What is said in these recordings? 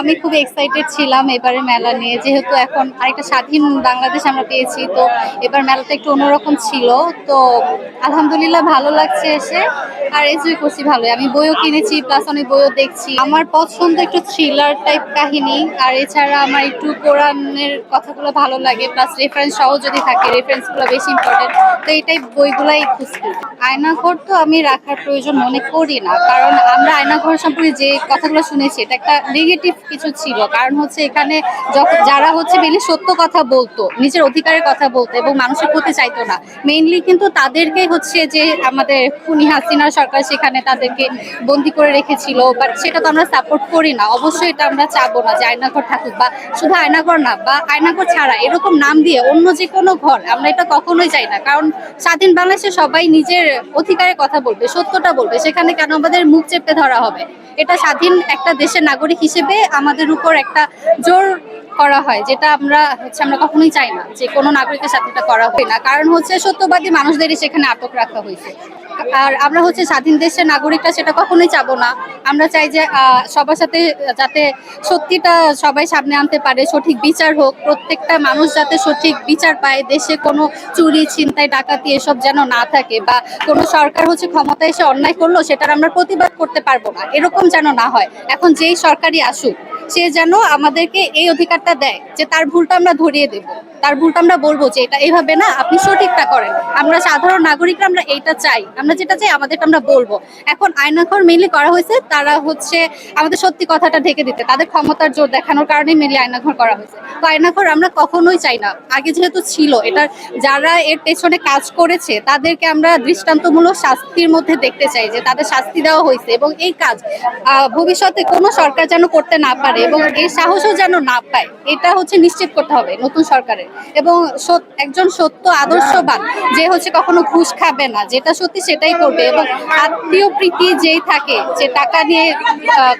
আমি খুব এক্সাইটেড ছিলাম এবারে মেলা নিয়ে। যেহেতু এখন আরেকটা স্বাধীন বাংলাদেশ আমরা পেয়েছি, তো এবার মেলাটা একটু অন্যরকম ছিল। তো আলহামদুলিল্লাহ ভালো লাগছে এসে। আর এনজয় করছি ভালোই। আমি বইও কিনেছি প্লাস অনেক বইও দেখছি। আমার পছন্দ একটু থ্রিলার টাইপ কাহিনী, আর এছাড়া আমার একটু কোরআনের কথাগুলো ভালো লাগে প্লাস রেফারেন্স সহ যদি থাকে রেফারেন্সগুলো বেশি ইম্পর্টেন্ট তো এই টাইপ বইগুলাই খুঁজছি। আয়নাঘর তো আমি রাখার প্রয়োজন মনে করি না, কারণ আমরা আয়নাঘর সম্পর্কে যে কথাগুলো শুনেছি, এটা একটা নেগেটিভ কিছু ছিল। কারণ হচ্ছে এখানে যখন যারা হচ্ছে মেনলি সত্য কথা বলতো, নিজের অধিকারের কথা বলতো এবং মানুষের ক্ষতি চাইতো না। মেইনলি কিন্তু তাদেরকে হচ্ছে যে আমাদের খুনি হাসিনা সরকার সেখানে তাদেরকে বন্দি করে রেখেছিল বাট সেটা তো আমরা সাপোর্ট করি না। অবশ্যই এটা আমরা চাবো না যে আয়নাঘর থাকুক বা শুধু আয়নাঘর না, বা আয়নাঘর ছাড়া এরকম নাম দিয়ে অন্য যে কোনো ঘর, আমরা এটা কখনোই চাই না। কারণ স্বাধীন বাংলাদেশে সবাই নিজের অধিকারের কথা বলবে, সত্যটা বলবে। সেখানে কেন আমাদের মুখ চেপে ধরা হবে? এটা স্বাধীন একটা দেশের নাগরিক হিসেবে আমাদের উপর একটা জোর করা হয়, যেটা আমরা হচ্ছে আমরা কখনোই চাই না যে কোনো নাগরিকের সাথে এটা করা হয় না। কারণ হচ্ছে সত্যবাদী মানুষদেরই সেখানে আটক রাখা হয়েছে। আর আমরা হচ্ছে স্বাধীন দেশের নাগরিকরা সেটা কখনোই চাবো না। আমরা চাই যে সবার সাথে যাতে সত্যিটা সবাই সামনে আনতে পারে, সঠিক বিচার হোক, প্রত্যেকটা মানুষ যাতে সঠিক বিচার পায়, দেশে কোনো চুরি, ছিনতাই, ডাকাতি এসব যেন না থাকে বা কোনো সরকার হচ্ছে ক্ষমতায় এসে অন্যায় করল, সেটার আমরা প্রতিবাদ করতে পারব না। এরকম যেন না হয়। এখন যেই সরকারই আসুক সে যেন আমাদেরকে এই অধিকারটা দেয় যে তার ভুলটা আমরা ধরিয়ে দেব। তার ভুলটা আমরা বলব যে এটা এইভাবে না, আপনি সঠিকটা করেন। আমরা সাধারণ নাগরিকরা আমরা এইটা চাই। আমরা যেটা চাই আমাদেরটা আমরা বলব। এখন আয়নাঘর মেনলি করা হয়েছে, তারা হচ্ছে আমাদের সত্যি কথাটা ঢেকে দিতে। তাদের ক্ষমতার জোর দেখানোর কারণে মেনলি আয়নাঘর করা হয়েছে। তো আয়নাঘর আমরা কখনোই চাই না। আগে যেহেতু ছিল, এটা যারা এর পেছনে কাজ করেছে, তাদেরকে আমরা দৃষ্টান্তমূলক শাস্তির মধ্যে দেখতে চাই যে তাদের শাস্তি দেওয়া হয়েছে এবং এই কাজ ভবিষ্যতে কোনো সরকার যেন করতে না পারে এবং এই সাহসও যেন না পায়, এটা হচ্ছে নিশ্চিত করতে হবে নতুন সরকারের। এবং একজন সত্য আদর্শবান, যে হচ্ছে কখনো ঘুষ খাবে না, যেটা সত্যি সেটাই করবে এবং আত্মীয় প্রীতি যেই থাকে, যে টাকা নিয়ে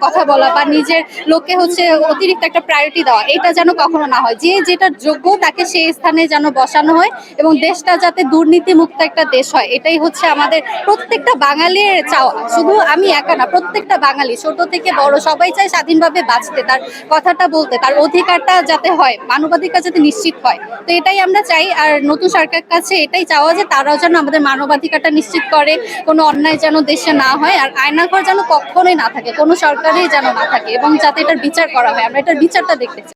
কথা বলা বা নিজের লোককে হচ্ছে অতিরিক্ত একটা প্রায়োরিটি দেওয়া, এটা যেন কখনো না হয়। যে যেটা যোগ্য তাকে সেই স্থানে যেন বসানো হয় এবং দেশটা যাতে দুর্নীতি মুক্ত একটা দেশ হয়, এটাই হচ্ছে আমাদের প্রত্যেকটা বাঙালির চাওয়া। শুধু আমি একা না, প্রত্যেকটা বাঙালি, ছোট থেকে বড়, সবাই চায় স্বাধীনভাবে বাঁচতে, তার কথাটা বলতে, তার অধিকারটা যাতে হয়, মানবাধিকার যাতে নিশ্চিত হয়। তো এটাই আমরা চাই। আর নতুন সরকারের কাছে এটাই চাওয়া যে তারাও যেন আমাদের মানবাধিকারটা নিশ্চিত করে, কোনো অন্যায় যেন দেশে না হয়, আর আয়নাঘর যেন কখনোই না থাকে, কোনো সরকারই যেন না থাকে, এবং যাতে এটার বিচার করা হয়। আমরা এটার বিচারটা দেখতে চাই।